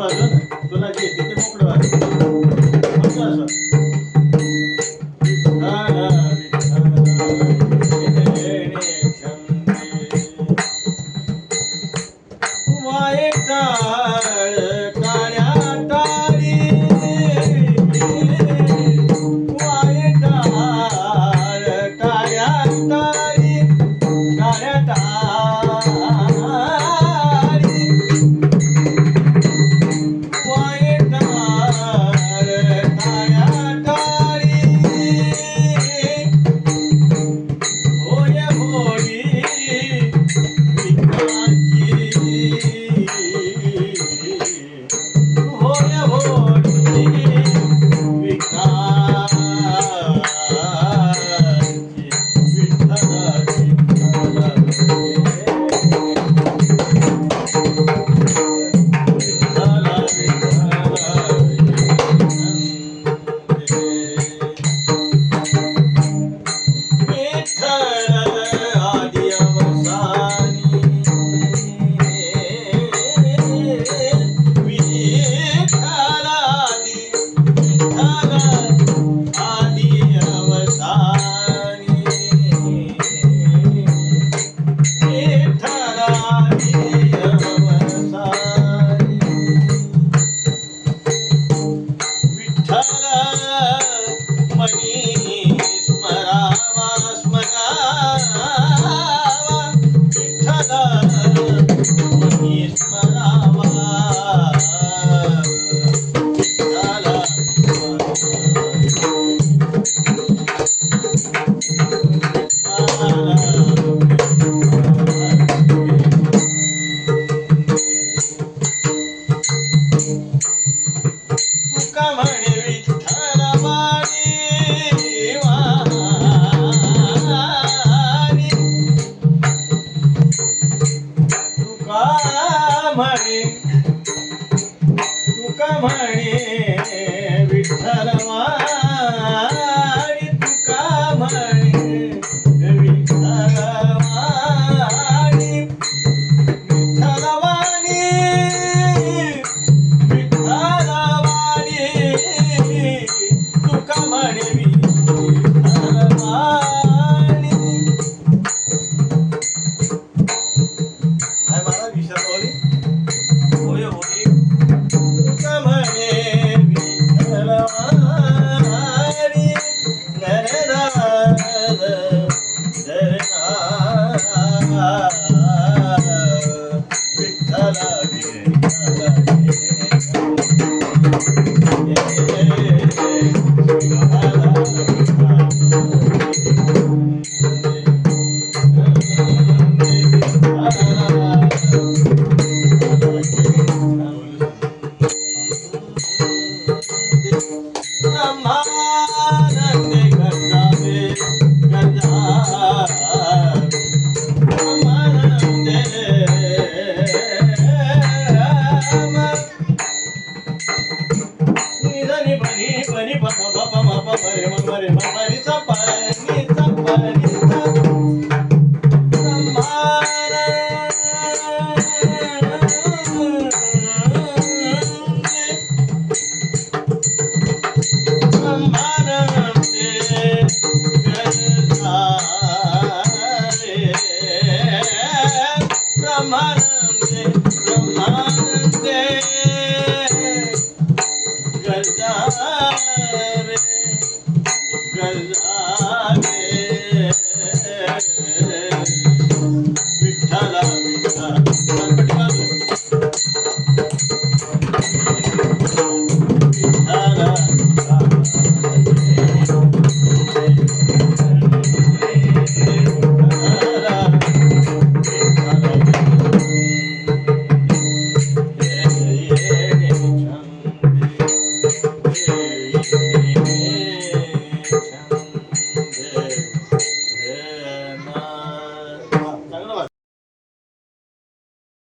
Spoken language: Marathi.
Tuna, tuna, tuna, tuna, म्हणे तुका म्हणे विठ्ठलवा ಧ್ವನಿ ಪಮ ಪಮ ಪಮ ರೆ ಮ ರೆ ಮ Bye.